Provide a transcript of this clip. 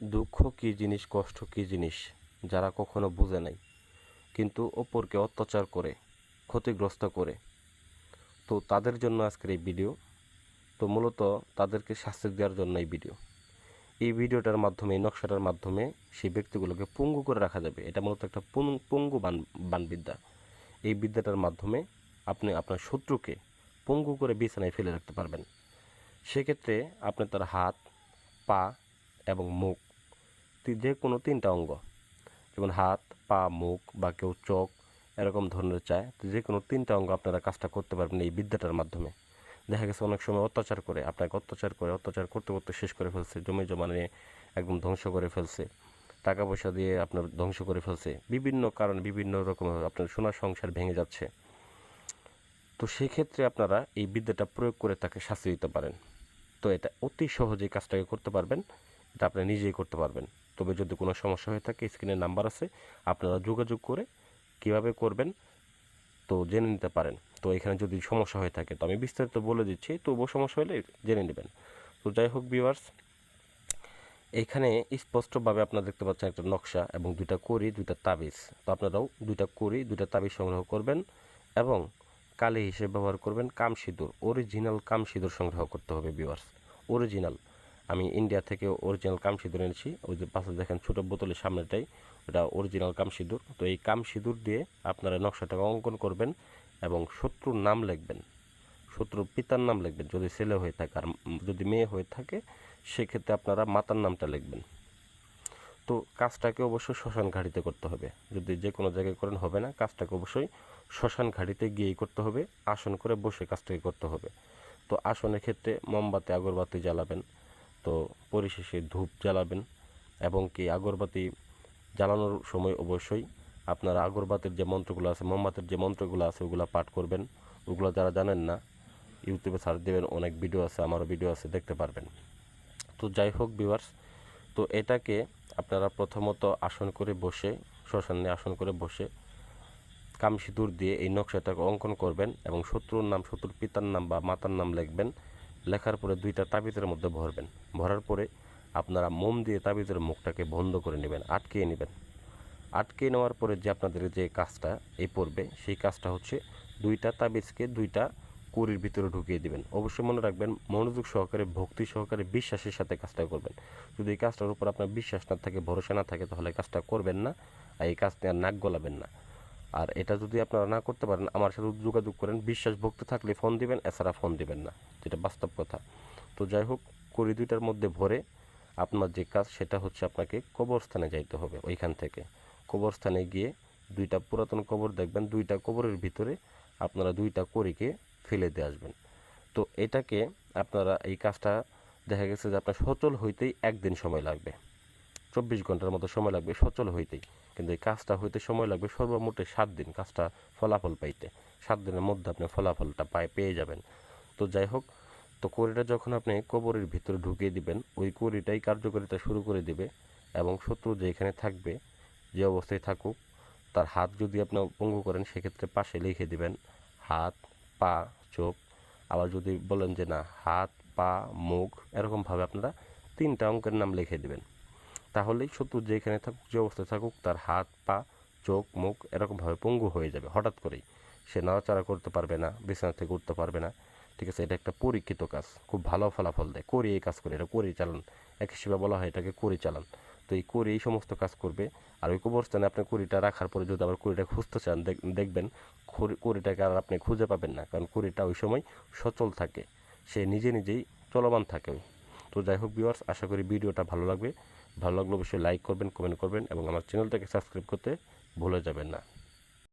দুঃখ কী জিনিস, কষ্ট কী জিনিস, যারা কখনো বুঝে নাই, কিন্তু অপরকে অত্যাচার করে, ক্ষতিগ্রস্ত করে। তো তাদের জন্য আজকের এই ভিডিও। তো মূলত তাদেরকে শাস্তি দেওয়ার জন্য এই ভিডিও। এই ভিডিওটার মাধ্যমে, এই নকশাটার মাধ্যমে সেই ব্যক্তিগুলোকে পঙ্গু করে রাখা যাবে। এটা মূলত একটা পঙ্গু বান, বানবিদ্যা। এই বিদ্যাটার মাধ্যমে আপনি আপনার শত্রুকে পঙ্গু করে বিছানায় ফেলে রাখতে পারবেন। সেক্ষেত্রে আপনি তার হাত, পা এবং মুখ। যে কোনো তিনটা অঙ্গ। যেমন হাত, পা, মুখ বা কেউ চোখ, এরকম ধরনের চায়। তো যে কোনো তিনটা অঙ্গ আপনারা কাজটা করতে পারবেন এই বিদ্যাটার মাধ্যমে। দেখা গেছে অনেক সময় অত্যাচার করে, আপনাকে অত্যাচার করে, অত্যাচার করতে করতে শেষ করে ফেলছে, জমি জমা নিয়ে একদম ধ্বংস করে ফেলছে, টাকা পয়সা দিয়ে আপনার ধ্বংস করে ফেলছে, বিভিন্ন কারণ বিভিন্ন রকম আপনার সোনার সংসার ভেঙে যাচ্ছে। তো সেই ক্ষেত্রে আপনারা এই বিদ্যাটা প্রয়োগ করে তাকে শাস্তি দিতে পারেন। তো এটা অতি সহজেই কাজটাকে করতে পারবেন। এটা আপনি নিজেই করতে পারবেন। তবে যদি কোনো সমস্যা হয়ে থাকে, স্ক্রিনের নাম্বার আছে, আপনারা যোগাযোগ করে কীভাবে করবেন, তো জেনে নিতে পারেন। তো এখানে যদি সমস্যা হয়ে থাকে, তো আমি বিস্তারিত বলে দিচ্ছি, তবুও সমস্যা হলে জেনে নেবেন। তো যাই হোক ভিউয়ার্স এখানে স্পষ্টভাবে আপনারা দেখতে পাচ্ছেন একটা নকশা এবং দুইটা করি দুইটা তাবিজ। তো আপনারাও দুইটা করি দুইটা তাবিজ সংগ্রহ করবেন এবং কালি হিসেবে ব্যবহার করবেন কাম সিঁদুর অরিজিনাল কাম সিঁদুর সংগ্রহ করতে হবে ভিউয়ার্স অরিজিনাল আমি ইন্ডিয়া থেকে অরিজিনাল কাম সিঁদুর এনেছি। ওই যে পাশে দেখেন ছোটো বোতলের সামনেটাই ওটা অরিজিনাল কাম সিঁদুর তো এই কাম সিঁদুর দিয়ে আপনারা নকশাটাকে অঙ্কন করবেন এবং শত্রুর নাম লিখবেন। শত্রুর পিতার নাম লিখবেন, যদি ছেলে হয়ে থাকে আর যদি মেয়ে হয়ে থাকে, সেক্ষেত্রে আপনারা মাতার নামটা লিখবেন। তো কাজটাকে অবশ্যই শ্মশান ঘাটিতে করতে হবে। যদি যে কোনো জায়গায় করেন হবে না, কাজটাকে অবশ্যই শ্মশান ঘাটিতে গিয়েই করতে হবে, আসন করে বসে কাজটাকে করতে হবে। তো আসনের ক্ষেত্রে মোমবাতি, আগরবাতি জ্বালাবেন। তো পরিশেষে ধূপ জ্বালাবেন এবং কি আগরবাতি জ্বালানোর সময় অবশ্যই আপনারা আগরবাতির যে মন্ত্রগুলো আছে, মোমবাতির যে মন্ত্রগুলো আছে, ওগুলো পাঠ করবেন। ওগুলো যারা জানেন না, ইউটিউবে সার্চ দেবেন, অনেক ভিডিও আছে, আমারও ভিডিও আছে, দেখতে পারবেন। তো যাই হোক ভিউয়ার্স তো এটাকে আপনারা প্রথমত আসন করে বসে, শ্মশানে আসন করে বসে কাম সিঁদুর দিয়ে এই নকশাটাকে অঙ্কন করবেন এবং শত্রুর নাম, শত্রুর পিতার নাম বা মাতার নাম লিখবেন। লেখার পরে দুইটা তাবিজের মধ্যে ভরবেন। ভরার পরে আপনারা মোম দিয়ে তাবিজের মুখটাকে বন্ধ করে নেবেন, আটকিয়ে নেবেন। আটকে নেওয়ার পরে যে আপনাদের যে কাজটা এই পড়বে, সেই কাজটা হচ্ছে দুইটা তাবিজকে দুইটা কুড়ির ভিতরে ঢুকিয়ে দিবেন। অবশ্যই মনে রাখবেন, মনোযোগ সহকারে, ভক্তি সহকারে বিশ্বাসের সাথে কাজটা করবেন। যদি এই কাজটার উপর আপনার বিশ্বাস না থাকে, ভরসা না থাকে, তাহলে কাজটা করবেন না, আর এই কাজটা আর নাক গলাবেন না। আর এটা যদি আপনারা না করতে পারেন, আমার সাথে যোগাযোগ করেন বিশ্বাস ভক্তি থাকলে ফোন দিবেন, এছাড়া ফোন দিবেন না, যেটা বাস্তব কথা। তো যাই হোক কড়ি দুইটার মধ্যে ভরে আপনার যে কাজ, সেটা হচ্ছে আপনাকে কবরস্থানে যাইতে হবে ওইখান থেকে। কবরস্থানে গিয়ে দুইটা পুরাতন কবর দেখবেন, দুইটা কবরের ভিতরে আপনারা দুইটা করিকে ফেলে দিয়ে আসবেন। তো এটাকে আপনারা এই কাজটা দেখা গেছে যে আপনার সচল হইতেই একদিন সময় লাগবে। চব্বিশ ঘণ্টার মতো সময় লাগবে সচল হইতেই কিন্তু এই কাজটা হইতে সময় লাগবে সর্বমোটে সাত দিন কাজটা ফলাফল পাইতে। সাত দিনের মধ্যে আপনি ফলাফলটা পায় পেয়ে যাবেন। তো যাই হোক, তো কড়িটা যখন আপনি কবরের ভিতরে ঢুকিয়ে দিবেন, ওই কড়িটাই কার্যকারিতা শুরু করে দিবে এবং শত্রু যেখানে থাকবে, যে অবস্থায় থাকুক, তার হাত যদি আপনি পঙ্গু করেন, সেক্ষেত্রে পাশে লিখে দিবেন, হাত, পা, চোখ। আবার যদি বলেন যে না, হাত, পা, মুখ, এরকমভাবে আপনারা তিনটা অঙ্কের নাম লিখে দিবেন। তাহলেই শত্রু যেখানে থাকুক, যে অবস্থায় থাকুক, তার হাত, পা, চোখ, মুখ এরকমভাবে পঙ্গু হয়ে যাবে হঠাৎ করেই। সে নাড়াচাড়া করতে পারবে না, বিছানা থেকে উঠতে পারবে না। ঠিক আছে, এটা একটা পরীক্ষিত কাজ। খুব ভালো ফলাফল দেয়। করি এই কাজ করে, এটা করি, চালান। এক হিসেবে বলা হয়, এটাকে করি, চালান। তো এই করি এই সমস্ত কাজ করবে। আর ওই কবরস্থানে আপনি কড়িটা রাখার পরে যদি আবার কড়িটা খুঁজতে চান, দেখ- দেখবেন কড়িটাকে আর আপনি খুঁজে পাবেন না। কারণ কড়িটা ওই সময় সচল থাকে। সে নিজে নিজেই চলমান থাকে তো যাই হোক ভিউয়ার্স আশা করি ভিডিওটা ভালো লাগবে। ভালো লাগলে অবশ্যই লাইক করবেন কমেন্ট করবেন এবং আমার চ্যানেলটাকে সাবস্ক্রাইব করতে ভুলে যাবেন না।